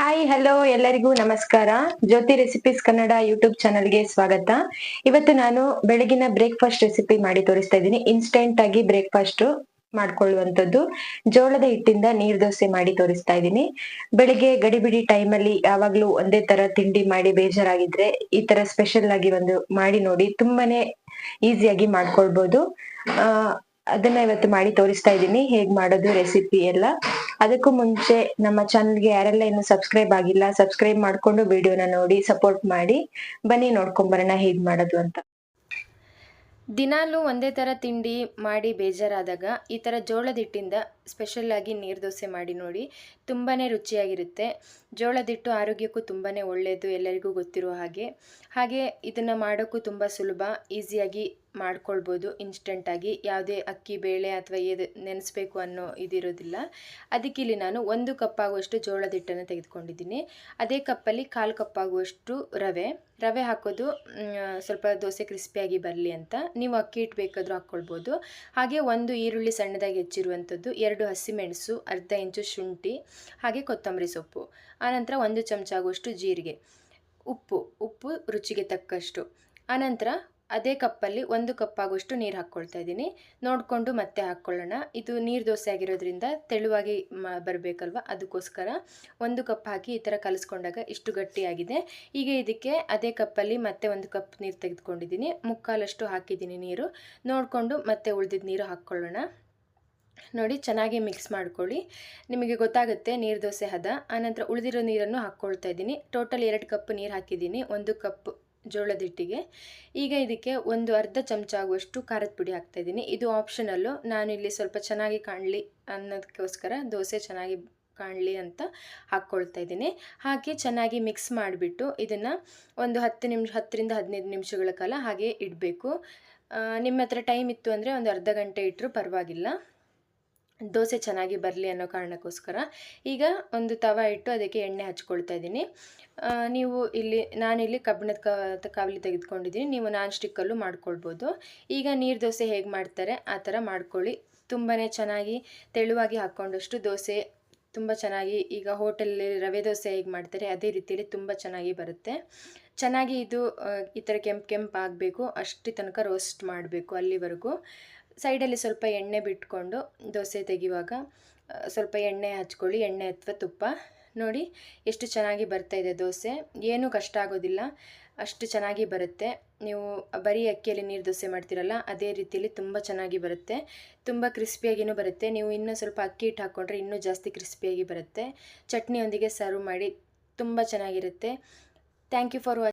Hi hello ಎಲ್ಲರಿಗೂ ನಮಸ್ಕಾರ. ಜ್ಯೋತಿ recipes Kannada YouTube ಚಾನಲ್ಗೆ ಸ್ವಾಗತ. ಇವತ್ತು ನಾನು ಬೆಳಗಿನ ಬ್ರೇಕ್ಫಾಸ್ಟ್ ರೆಸಿಪಿ ಮಾಡಿ ತೋರಿಸ್ತಾ ಇದ್ದೀನಿ. ಇನ್ಸ್ಟೆಂಟ್ ಆಗಿ ಬ್ರೇಕ್ಫಾಸ್ಟ್ ಮಾಡ್ಕೊಳ್ಳುವಂತದ್ದು ಜೋಳದ ಹಿಟ್ಟಿಂದ ನೀರ್ ದೋಸೆ ಮಾಡಿ ತೋರಿಸ್ತಾ ಇದ್ದೀನಿ. ಬೆಳಿಗ್ಗೆ ಗಡಿಬಿಡಿ ಟೈಮ್ ಅಲ್ಲಿ ಯಾವಾಗ್ಲೂ ಒಂದೇ ತರ ತಿಂಡಿ ಮಾಡಿ ಬೇಜಾರಾಗಿದ್ರೆ ಈ ತರ ಸ್ಪೆಷಲ್ ಆಗಿ ಒಂದು ಮಾಡಿ ನೋಡಿ ತುಂಬಾನೇ ಈಸಿಯಾಗಿ ಮಾಡ್ಕೊಳ್ಬಹುದು ಅದನ್ನ ಇವತ್ತು ಮಾಡಿ ತೋರಿಸ್ತಾ ಇದ್ದೀನಿ. ಹೇಗ್ ಮಾಡೋದು ರೆಸಿಪಿ ಎಲ್ಲ. ಅದಕ್ಕೂ ಮುಂಚೆ ನಮ್ಮ ಚಾನಲ್ಗೆ ಯಾರೆಲ್ಲ ಇನ್ನು ಸಬ್ಸ್ಕ್ರೈಬ್ ಆಗಿಲ್ಲ ಸಬ್ಸ್ಕ್ರೈಬ್ ಮಾಡ್ಕೊಂಡು ವಿಡಿಯೋನ ನೋಡಿ ಸಪೋರ್ಟ್ ಮಾಡಿ, ಬನ್ನಿ ನೋಡ್ಕೊಂಬರೋಣ ಹೇಗ್ ಮಾಡೋದು ಅಂತ. ದಿನಾಲೂ ಒಂದೇ ಥರ ತಿಂಡಿ ಮಾಡಿ ಬೇಜಾರಾದಾಗ ಈ ಥರ ಜೋಳದ ಹಿಟ್ಟಿಂದ ಸ್ಪೆಷಲ್ಲಾಗಿ ನೀರು ದೋಸೆ ಮಾಡಿ ನೋಡಿ ತುಂಬಾ ರುಚಿಯಾಗಿರುತ್ತೆ. ಜೋಳದ ಹಿಟ್ಟು ಆರೋಗ್ಯಕ್ಕೂ ತುಂಬಾ ಒಳ್ಳೆಯದು ಎಲ್ಲರಿಗೂ ಗೊತ್ತಿರೋ ಹಾಗೆ. ಹಾಗೆ ಇದನ್ನು ಮಾಡೋಕ್ಕೂ ತುಂಬ ಸುಲಭ ಈಸಿಯಾಗಿ ಮಾಡ್ಕೊಳ್ಬೋದು ಇನ್ಸ್ಟೆಂಟಾಗಿ ಯಾವುದೇ ಅಕ್ಕಿ, ಬೇಳೆ ಅಥವಾ ಏದು ನೆನೆಸ್ಬೇಕು ಅನ್ನೋ ಇದಿರೋದಿಲ್ಲ. ಅದಕ್ಕೆ ಇಲ್ಲಿ ನಾನು ಒಂದು ಕಪ್ಪಾಗುವಷ್ಟು ಜೋಳದ ಹಿಟ್ಟನ್ನು ತೆಗೆದುಕೊಂಡಿದ್ದೀನಿ. ಅದೇ ಕಪ್ಪಲ್ಲಿ ಕಾಲು ಕಪ್ಪಾಗುವಷ್ಟು ರವೆ. ರವೆ ಹಾಕೋದು ಸ್ವಲ್ಪ ದೋಸೆ ಕ್ರಿಸ್ಪಿಯಾಗಿ ಬರಲಿ ಅಂತ. ನೀವು ಅಕ್ಕಿ ಹಿಟ್ಟು ಬೇಕಾದರೂ ಹಾಕ್ಕೊಳ್ಬೋದು. ಹಾಗೆ ಒಂದು ಈರುಳ್ಳಿ ಸಣ್ಣದಾಗಿ ಹೆಚ್ಚಿರುವಂಥದ್ದು, ಎರಡು ಹಸಿಮೆಣಸು, ಅರ್ಧ ಇಂಚು ಶುಂಠಿ, ಹಾಗೆ ಕೊತ್ತಂಬರಿ ಸೊಪ್ಪು. ಆನಂತರ ಒಂದು ಚಮಚ ಆಗುವಷ್ಟು ಜೀರಿಗೆ. ಉಪ್ಪು ಉಪ್ಪು ರುಚಿಗೆ ತಕ್ಕಷ್ಟು. ಆನಂತರ ಅದೇ ಕಪ್ಪಲ್ಲಿ ಒಂದು ಕಪ್ ಆಗುವಷ್ಟು ನೀರು ಹಾಕ್ಕೊಳ್ತಾ ಇದ್ದೀನಿ. ನೋಡಿಕೊಂಡು ಮತ್ತೆ ಹಾಕ್ಕೊಳ್ಳೋಣ. ಇದು ನೀರು ದೋಸೆ ಆಗಿರೋದ್ರಿಂದ ತೆಳುವಾಗಿ ಮ, ಬರಬೇಕಲ್ವ? ಅದಕ್ಕೋಸ್ಕರ ಒಂದು ಕಪ್ ಹಾಕಿ ಈ ಥರ ಕಲಿಸ್ಕೊಂಡಾಗ ಇಷ್ಟು ಗಟ್ಟಿಯಾಗಿದೆ. ಈಗ ಇದಕ್ಕೆ ಅದೇ ಕಪ್ಪಲ್ಲಿ ಮತ್ತೆ ಒಂದು ಕಪ್ ನೀರು ತೆಗೆದುಕೊಂಡಿದ್ದೀನಿ. ಮುಕ್ಕಾಲಷ್ಟು ಹಾಕಿದ್ದೀನಿ ನೀರು. ನೋಡಿಕೊಂಡು ಮತ್ತೆ ಉಳಿದಿದ್ದ ನೀರು ಹಾಕ್ಕೊಳ್ಳೋಣ. ನೋಡಿ, ಚೆನ್ನಾಗಿ ಮಿಕ್ಸ್ ಮಾಡ್ಕೊಳ್ಳಿ. ನಿಮಗೆ ಗೊತ್ತಾಗುತ್ತೆ, ನೀರು ದೋಸೆ ಹದ. ಆನಂತರ ಉಳಿದಿರೋ ನೀರನ್ನು ಹಾಕ್ಕೊಳ್ತಾ ಇದ್ದೀನಿ. ಟೋಟಲ್ ಎರಡು ಕಪ್ ನೀರು ಹಾಕಿದ್ದೀನಿ. ಒಂದು ಕಪ್ ಜೋಳದ ಹಿಟ್ಟಿಗೆ. ಈಗ ಇದಕ್ಕೆ ಒಂದು ಅರ್ಧ ಚಮಚ ಆಗುವಷ್ಟು ಖಾರದ ಪುಡಿ ಹಾಕ್ತಾಯಿದ್ದೀನಿ. ಇದು ಆಪ್ಷನಲ್ಲು ನಾನು ಇಲ್ಲಿ ಸ್ವಲ್ಪ ಚೆನ್ನಾಗಿ ಕಾಣಲಿ ಅನ್ನೋದಕ್ಕೋಸ್ಕರ ದೋಸೆ ಚೆನ್ನಾಗಿ ಕಾಣಲಿ ಅಂತ ಹಾಕ್ಕೊಳ್ತಾ ಇದ್ದೀನಿ ಹಾಕಿ ಚೆನ್ನಾಗಿ ಮಿಕ್ಸ್ ಮಾಡಿಬಿಟ್ಟು ಇದನ್ನು ಒಂದು ಹತ್ತು ನಿಮಿಷ, ಹತ್ತರಿಂದ ಹದಿನೈದು ನಿಮಿಷಗಳ ಕಾಲ ಹಾಗೆ ಇಡಬೇಕು. ನಿಮ್ಮ ಹತ್ರ ಟೈಮ್ ಇತ್ತು ಅಂದರೆ ಒಂದು ಅರ್ಧ ಗಂಟೆ ಇಟ್ಟರೂ ಪರವಾಗಿಲ್ಲ. ದೋಸೆ ಚೆನ್ನಾಗಿ ಬರಲಿ ಅನ್ನೋ ಕಾರಣಕ್ಕೋಸ್ಕರ ಈಗ ಒಂದು ತವ ಇಟ್ಟು ಅದಕ್ಕೆ ಎಣ್ಣೆ ಹಚ್ಕೊಳ್ತಾ ಇದ್ದೀನಿ. ನೀವು ಇಲ್ಲಿ, ನಾನಿಲ್ಲಿ ಕಬ್ಬಿಣದ ಕಾವಲಿ ತೆಗೆದುಕೊಂಡಿದ್ದೀನಿ. ನೀವು ನಾನ್ ಸ್ಟಿಕ್ಕಲ್ಲೂ ಮಾಡ್ಕೊಳ್ಬೋದು. ಈಗ ನೀರು ದೋಸೆ ಹೇಗೆ ಮಾಡ್ತಾರೆ ಆ ಥರ ಮಾಡ್ಕೊಳ್ಳಿ. ತುಂಬಾ ಚೆನ್ನಾಗಿ ತೆಳುವಾಗಿ ಹಾಕ್ಕೊಂಡಷ್ಟು ದೋಸೆ ತುಂಬ ಚೆನ್ನಾಗಿ, ಈಗ ಹೋಟೆಲಲ್ಲಿ ರವೆ ದೋಸೆ ಹೇಗೆ ಮಾಡ್ತಾರೆ ಅದೇ ರೀತಿಯಲ್ಲಿ ತುಂಬ ಚೆನ್ನಾಗಿ ಬರುತ್ತೆ. ಚೆನ್ನಾಗಿ ಇದು ಈ ಥರ ಕೆಂಪು ಕೆಂಪು ಆಗಬೇಕು. ಅಷ್ಟು ತನಕ ರೋಸ್ಟ್ ಮಾಡಬೇಕು ಅಲ್ಲಿವರೆಗೂ. ಸೈಡಲ್ಲಿ ಸ್ವಲ್ಪ ಎಣ್ಣೆ ಬಿಟ್ಕೊಂಡು ದೋಸೆ ತೆಗೆಯುವಾಗ ಸ್ವಲ್ಪ ಎಣ್ಣೆ ಹಚ್ಕೊಳ್ಳಿ, ಎಣ್ಣೆ ಅಥವಾ ತುಪ್ಪ. ನೋಡಿ ಎಷ್ಟು ಚೆನ್ನಾಗಿ ಬರ್ತಾಯಿದೆ ದೋಸೆ. ಏನೂ ಕಷ್ಟ ಆಗೋದಿಲ್ಲ. ಅಷ್ಟು ಚೆನ್ನಾಗಿ ಬರುತ್ತೆ. ನೀವು ಬರೀ ಅಕ್ಕಿಯಲ್ಲಿ ನೀರು ದೋಸೆ ಮಾಡ್ತೀರಲ್ಲ, ಅದೇ ರೀತಿಯಲ್ಲಿ ತುಂಬ ಚೆನ್ನಾಗಿ ಬರುತ್ತೆ. ತುಂಬ ಕ್ರಿಸ್ಪಿಯಾಗಿಯೂ ಬರುತ್ತೆ. ನೀವು ಇನ್ನೂ ಸ್ವಲ್ಪ ಅಕ್ಕಿ ಹಿಟ್ಟು ಹಾಕ್ಕೊಂಡ್ರೆ ಇನ್ನೂ ಜಾಸ್ತಿ ಕ್ರಿಸ್ಪಿಯಾಗಿ ಬರುತ್ತೆ. ಚಟ್ನಿಯೊಂದಿಗೆ ಸರ್ವ್ ಮಾಡಿ ತುಂಬ ಚೆನ್ನಾಗಿರುತ್ತೆ. Thank you for